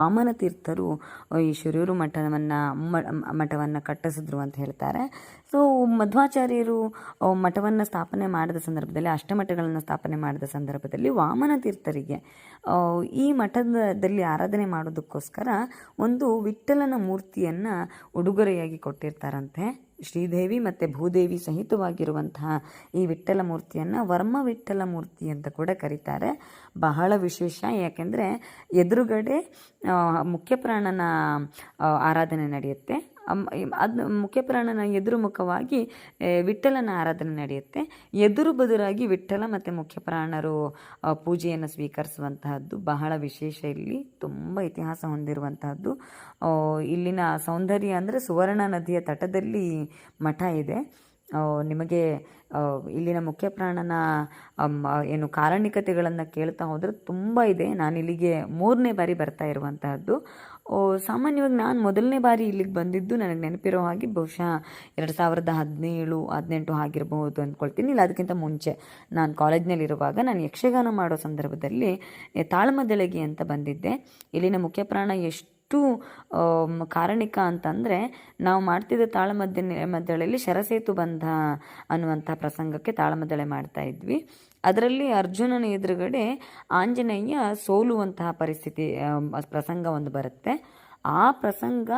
ವಾಮನ ತೀರ್ಥರು ಈ ಶಿರೂರು ಮಠವನ್ನು ಮಠವನ್ನು ಕಟ್ಟಿಸಿದ್ರು ಅಂತ ಹೇಳ್ತಾರೆ. ಸೊ ಮಧ್ವಾಚಾರ್ಯರು ಮಠವನ್ನು ಸ್ಥಾಪನೆ ಮಾಡಿದ ಸಂದರ್ಭದಲ್ಲಿ ಅಷ್ಟಮಠಗಳನ್ನು ಸ್ಥಾಪನೆ ಮಾಡಿದ ಸಂದರ್ಭದಲ್ಲಿ ವಾಮನ ತೀರ್ಥರಿಗೆ ಈ ಮಠದಲ್ಲಿ ಆರಾಧನೆ ಮಾಡೋದಕ್ಕೋಸ್ಕರ ಒಂದು ವಿಠ್ಠಲನ ಮೂರ್ತಿಯನ್ನು ಉಡುಗೊರೆಯಾಗಿ ಕೊಟ್ಟಿರ್ತಾರಂತೆ. ಶ್ರೀದೇವಿ ಮತ್ತು ಭೂದೇವಿ ಸಹಿತವಾಗಿರುವಂತಹ ಈ ವಿಠ್ಠಲ ಮೂರ್ತಿಯನ್ನು ವರ್ಮ ವಿಠ್ಠಲ ಮೂರ್ತಿ ಅಂತ ಕೂಡ ಕರೀತಾರೆ. ಬಹಳ ವಿಶೇಷ, ಯಾಕೆಂದರೆ ಎದುರುಗಡೆ ಮುಖ್ಯಪ್ರಾಣನ ಆರಾಧನೆ ನಡೆಯುತ್ತೆ. ಅದು ಮುಖ್ಯಪ್ರಾಣನ ಎದುರು ಮುಖವಾಗಿ ವಿಠಲನ ಆರಾಧನೆ ನಡೆಯುತ್ತೆ. ಎದುರು ಬದುರಾಗಿ ವಿಠ್ಠಲ ಮತ್ತು ಮುಖ್ಯ ಪುರಾಣರು ಪೂಜೆಯನ್ನು ಸ್ವೀಕರಿಸುವಂತಹದ್ದು ಬಹಳ ವಿಶೇಷ ಇಲ್ಲಿ. ತುಂಬ ಇತಿಹಾಸ ಹೊಂದಿರುವಂತಹದ್ದು. ಇಲ್ಲಿನ ಸೌಂದರ್ಯ ಅಂದರೆ ಸುವರ್ಣ ನದಿಯ ತಟದಲ್ಲಿ ಮಠ ಇದೆ. ನಿಮಗೆ ಇಲ್ಲಿನ ಮುಖ್ಯ ಪ್ರಾಣನ ಏನು ಕಾರಣಿಕತೆಗಳನ್ನು ಕೇಳ್ತಾ ಹೋದರೆ ತುಂಬ ಇದೆ. ನಾನು ಇಲ್ಲಿಗೆ ಮೂರನೇ ಬಾರಿ ಬರ್ತಾ ಇರುವಂತಹದ್ದು. ಸಾಮಾನ್ಯವಾಗಿ ನಾನು ಮೊದಲನೇ ಬಾರಿ ಇಲ್ಲಿಗೆ ಬಂದಿದ್ದು ನನಗೆ ನೆನಪಿರೋ ಹಾಗೆ ಬಹುಶಃ ಎರಡು ಸಾವಿರದ ಹದಿನೇಳು, ಹದಿನೆಂಟು ಆಗಿರಬಹುದು ಅಂದ್ಕೊಳ್ತೀನಿ ಇಲ್ಲ, ಅದಕ್ಕಿಂತ ಮುಂಚೆ. ನಾನು ಕಾಲೇಜ್ನಲ್ಲಿರುವಾಗ ನಾನು ಯಕ್ಷಗಾನ ಮಾಡೋ ಸಂದರ್ಭದಲ್ಲಿ ತಾಳ್ಮದೆಳಗಿ ಅಂತ ಬಂದಿದ್ದೆ. ಇಲ್ಲಿನ ಮುಖ್ಯ ಪ್ರಾಣ ಎಷ್ಟು ಎಷ್ಟು ಕಾರಣಿಕ ಅಂತಂದರೆ ನಾವು ಮಾಡ್ತಿದ್ದ ತಾಳಮದ್ದ ಮದ್ದಳೆಯಲ್ಲಿ ಶರಸೇತು ಬಂಧ ಅನ್ನುವಂಥ ಪ್ರಸಂಗಕ್ಕೆ ತಾಳಮದ್ದಳೆ ಮಾಡ್ತಾ ಇದ್ವಿ. ಅದರಲ್ಲಿ ಅರ್ಜುನನ ಎದುರುಗಡೆ ಆಂಜನೇಯ ಸೋಲುವಂತಹ ಪರಿಸ್ಥಿತಿ ಪ್ರಸಂಗ ಒಂದು ಬರುತ್ತೆ. ಆ ಪ್ರಸಂಗ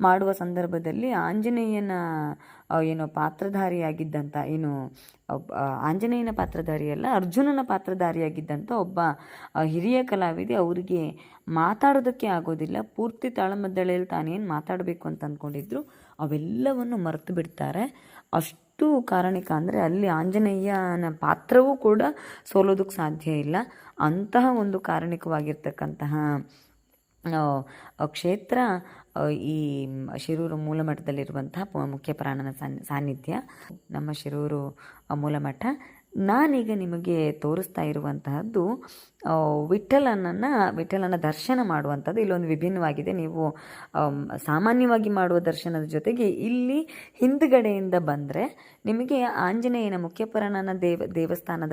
ಮಾಡುವ ಸಂದರ್ಭದಲ್ಲಿ ಆಂಜನೇಯನ ಏನು ಪಾತ್ರಧಾರಿಯಾಗಿದ್ದಂಥ ಏನು ಆಂಜನೇಯನ ಪಾತ್ರಧಾರಿಯಲ್ಲ ಅರ್ಜುನನ ಪಾತ್ರಧಾರಿಯಾಗಿದ್ದಂಥ ಒಬ್ಬ ಹಿರಿಯ ಕಲಾವಿದೆ ಅವರಿಗೆ ಮಾತಾಡೋದಕ್ಕೆ ಆಗೋದಿಲ್ಲ. ಪೂರ್ತಿ ತಾಳಮದ್ದಳೆಯಲ್ಲಿ ತಾನೇನು ಮಾತಾಡಬೇಕು ಅಂತ ಅಂದ್ಕೊಂಡಿದ್ರು ಅವೆಲ್ಲವನ್ನು ಮರೆತು ಬಿಡ್ತಾರೆ. ಅಷ್ಟು ಕಾರಣಿಕ ಅಂದರೆ ಅಲ್ಲಿ ಆಂಜನೇಯನ ಪಾತ್ರವೂ ಕೂಡ ಸೋಲೋದಕ್ಕೆ ಸಾಧ್ಯ ಇಲ್ಲ. ಅಂತಹ ಒಂದು ಕಾರಣಿಕವಾಗಿರ್ತಕ್ಕಂತಹ ಕ್ಷೇತ್ರ ಈ ಶಿರೂರು ಮೂಲಮಠದಲ್ಲಿರುವಂತಹ ಮುಖ್ಯ ಪ್ರಾಣನ ಸಾನ್, ಸಾನ್ನಿಧ್ಯ. ನಮ್ಮ ಶಿರೂರು ಮೂಲಮಠ. ನಾನೀಗ ನಿಮಗೆ ತೋರಿಸ್ತಾ ಇರುವಂತಹದ್ದು ವಿಠಲನನ್ನು ವಿಠಲನ ದರ್ಶನ ಮಾಡುವಂಥದ್ದು ಇಲ್ಲೊಂದು ವಿಭಿನ್ನವಾಗಿದೆ. ನೀವು ಸಾಮಾನ್ಯವಾಗಿ ಮಾಡುವ ದರ್ಶನದ ಜೊತೆಗೆ ಇಲ್ಲಿ ಹಿಂದ್ಗಡೆಯಿಂದ ಬಂದರೆ ನಿಮಗೆ ಆಂಜನೇಯನ ಮುಖ್ಯಪುರಾಣನ ದೇವ, ದೇವಸ್ಥಾನದ